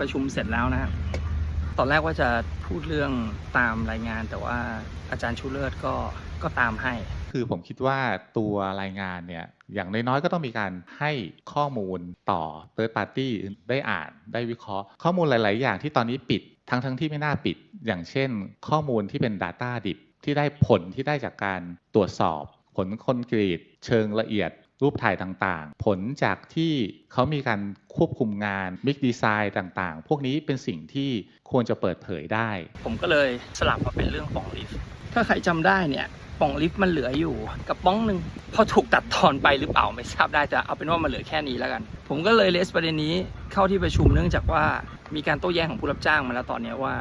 ประชุมเสร็จแล้วนะครับตอนแรกว่าจะพูดเรื่องตามรายงาน แต่ว่าอาจารย์ชูเลิศก็ก็ตามให้ คือผมคิดว่าตัวรายงานเนี่ยอย่างน้อยๆก็ต้องมีการให้ข้อมูลต่อ third party ได้อ่านได้วิเคราะห์ ข้อมูลหลาย ๆ อย่างที่ตอนนี้ปิดทั้งๆทที่ไม่น่าปิด อย่างเช่น ข้อมูลที่เป็น Data ดิบที่ได้ผลที่ได้จากการตรวจสอบ ผลคนกรีตเชิงละเอียด รูปถ่ายต่างๆ ผลจากที่เขามีการควบคุมงานมิกดีไซน์ต่างๆ พวกนี้เป็นสิ่งที่ควรจะเปิดเผยได้ ผมก็เลยสลับมาเป็นเรื่องป่องลิฟต์ถ้าใครจำได้เนี่ยป่องลิฟต์มันเหลืออยู่กับป้องหนึ่งพอถูกตัดตอนไปหรือเปล่าไม่ทราบได้แต่เอาเป็นว่ามันเหลือแค่นี้แล้วกัน ผมก็เลยเลสประเด็นนี้เข้าที่ประชุมเนื่องจากว่ามีการโต้แย้งของผู้รับจ้างมาแล้วตอนนี้ว่า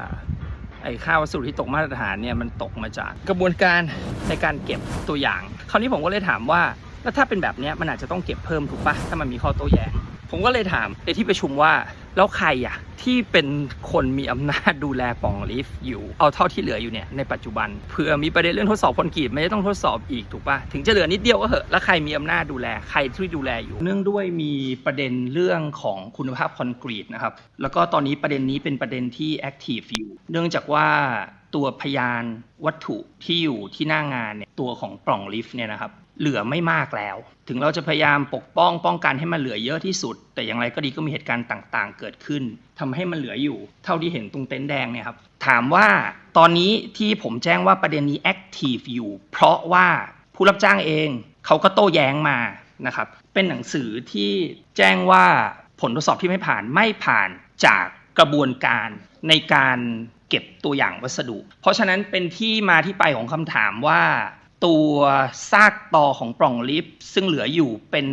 ไอ้ค่าวัสดุที่ตกมาตรฐานเนี่ยมันตกมาจากกระบวนการในการเก็บตัวอย่าง คราวนี้ผมก็เลยถามว่า แล้วถ้าเป็นแบบนี้มันอาจจะต้องเก็บเพิ่มถูกปะถ้ามันมีข้อโต้แย้งผมก็เลยถามในที่ประชุมว่าแล้วใครอะที่เป็นคนมีอำนาจดูแลป่องลิฟต์อยู่ เอาเท่าที่เหลืออยู่เนี่ยในปัจจุบันเผื่อมีประเด็นเรื่องทดสอบคอนกรีตไม่ได้ต้องทดสอบอีกถูกปะถึงจะเหลือนิดเดียวก็เหอะแล้วใครมีอำนาจดูแลใครที่ดูแลอยู่ เนื่องด้วยมีประเด็นเรื่องของคุณภาพคอนกรีตนะครับแล้วก็ตอนนี้ประเด็นนี้เป็นประเด็นที่แอคทีฟอยู่เนื่องจากว่า ตัวพยานวัตถุที่อยู่ที่หน้างานเนี่ยตัวของปล่องลิฟต์เนี่ยนะครับเหลือไม่มากแล้ว ถึงเราจะพยายามปกป้องป้องกันให้มันเหลือเยอะที่สุด แต่อย่างไรก็ดีก็มีเหตุการณ์ต่างๆ เกิดขึ้นทำให้มันเหลืออยู่ เท่าที่เห็นตรงเต็นท์แดงเนี่ยครับ ถามว่าตอนนี้ที่ผมแจ้งว่าประเด็นนี้แอคทีฟอยู่ เพราะว่าผู้รับจ้างเองเขาก็โต้แย้งมานะครับ เป็นหนังสือที่แจ้งว่าผลทดสอบที่ไม่ผ่านไม่ผ่านจากกระบวนการในการ เก็บตัวอย่างวัสดุ เพราะฉะนั้นเป็นที่มาที่ไปของคำถามว่า ตัวซากตอของปล่องลิฟต์ซึ่งเหลืออยู่เป็น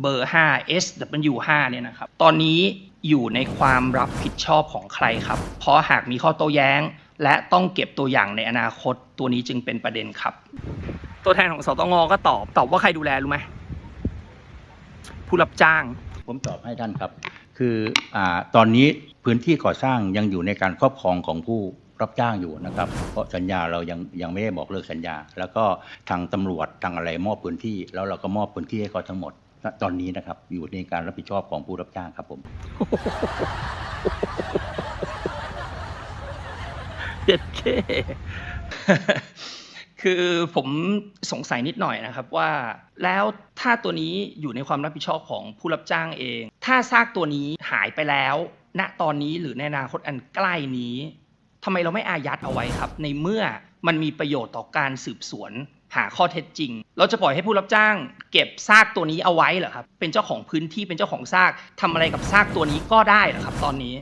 เบอร์ 5 SW5 เนี่ยนะครับ ตอนนี้อยู่ในความรับผิดชอบของใครครับ เพราะหากมีข้อโต้แย้ง และต้องเก็บตัวอย่างในอนาคตตัวนี้จึงเป็นประเด็นครับ ตัวแทนของสตงก็ตอบ ตอบว่าใครดูแลรู้ไหมผู้รับจ้าง ผมตอบให้ท่านครับ คืออตอนนี้พื้นที่ก่อสร้างยังอยู่ในการครอบครองของผู้รับจ้างอยู่นะครับ เพราะสัญญาเรายังยังไม่ได้บอกเลิกสัญญา แล้วก็ทางตำรวจทางอะไรมอบพื้นที่ แล้วเราก็มอบพื้นที่ให้เขาทั้งหมดณตอนนี้นะครับ อยู่ในการรับผิดชอบของผู้รับจ้างครับผมเด็ดเค คือผมสงสัยนิดหน่อยนะครับว่า แล้วถ้าตัวนี้อยู่ในความรับผิดชอบของผู้รับจ้างเอง ถ้าซากตัวนี้หายไปแล้ว ณตอนนี้หรือในอนาคตอันใกล้นี้ทำไมเราไม่อายัดเอาไว้ครับ ในเมื่อมันมีประโยชน์ต่อการสืบสวนหาข้อเท็จจริง เราจะปล่อยให้ผู้รับจ้าง เก็บซากตัวนี้เอาไว้เหรอครับ เป็นเจ้าของพื้นที่เป็นเจ้าของซากทำอะไรกับซากตัวนี้ก็ได้เหรอครับ ตอนนี้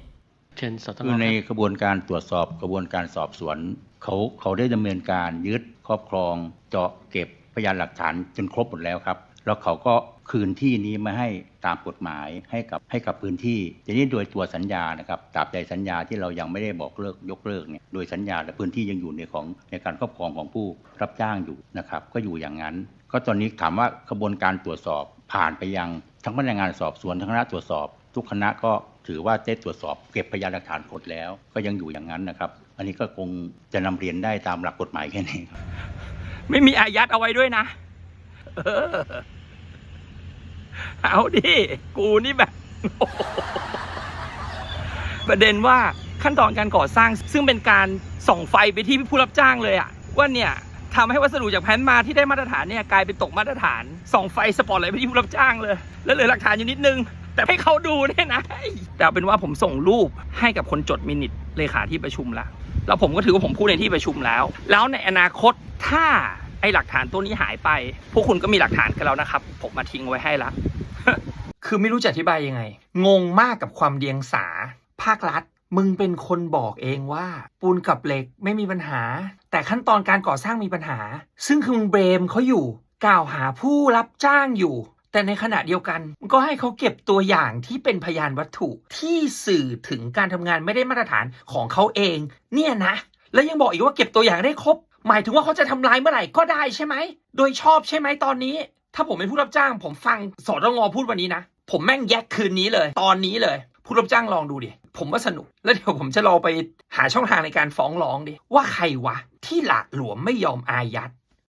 เชิญสตคือในครับกระบวนการตรวจสอบกระบวนการสอบสวนเขาเขาได้ดำเนินการยึด รอบครอง เจาะเก็บพยานหลักฐานจนครบหมดแล้วครับ แล้วเขาก็คืนที่นี้มาให้ตามกฎหมายให้กับให้กับพื้นที่ทีนี้โดยตัวสัญญานะครับตราบใดสัญญาที่เรายังไม่ได้บอกเลิกยกเลิกเนี่ยโดยสัญญาและพื้นที่ยังอยู่ในของในการครอบครองของผู้รับจ้างอยู่นะครับก็อยู่อย่างนั้น ก็ตอนนี้ถามว่ากระบวนการตรวจสอบผ่านไปยังทั้งพนักงานสอบสวนทั้งคณะตรวจสอบ ทุกคณะก็ถือว่าได้ตรวจสอบเก็บพยานหลักฐานหมดแล้ว ก็ยังอยู่อย่างนั้นนะครับ อันนี้ก็คงจะนำเรียนได้ตามหลักกฎหมายแค่นี้ครับไม่มีอายัดเอาไว้ด้วยนะ เออ เอาดิ กูนี่แบบ ประเด็นว่าขั้นตอนการก่อสร้าง ซึ่งเป็นการส่องไฟไปที่ผู้รับจ้างเลยอะว่าเนี่ยทำให้วัสดุจากแผ่นมาที่ได้มาตรฐานเนี่ยกลายเป็นตกมาตรฐาน ส่องไฟสปอตไลท์ไปที่ผู้รับจ้างเลย แล้วเหลือหลักฐานอยู่นิดนึง แต่ให้เขาดูเนี่ยนะ แต่เอาเป็นว่าผมส่งรูปให้กับคนจดมินิทเลขาที่ประชุมแล้ว แล้วผมก็ถือว่าผมพูดในที่ประชุมแล้ว แล้วในอนาคตถ้าไอ้หลักฐานตัวนี้หายไป พวกคุณก็มีหลักฐานกันแล้วนะครับ ผมมาทิ้งไว้ให้ละคือไม่รู้จะอธิบายยังไง งงมากกับความเดียงสา ภาครัฐ มึงเป็นคนบอกเองว่า ปูนกับเหล็กไม่มีปัญหา แต่ขั้นตอนการก่อสร้างมีปัญหา ซึ่งคือมึงเบรมเขาอยู่ กล่าวหาผู้รับจ้างอยู่ แต่ในขณะเดียวกันก็ให้เขาเก็บตัวอย่างที่เป็นพยานวัตถุที่สื่อถึงการทำงานไม่ได้มาตรฐานของเขาเอง เนี่ยนะ แล้วยังบอกอีกว่าเก็บตัวอย่างได้ครบ หมายถึงว่าเขาจะทำลายเมื่อไหร่ก็ได้ใช่ไหม โดยชอบใช่ไหมตอนนี้ ถ้าผมเป็นผู้รับจ้าง ผมฟังสอดงพูดวันนี้นะ ผมแม่งแยกคืนนี้เลย ตอนนี้เลย ผู้รับจ้างลองดูดิ ผมว่าสนุก แล้วเดี๋ยวผมจะลองไปหาช่องทางในการฟ้องร้องดิว่าใครวะที่หละหลวมไม่ยอมอายัด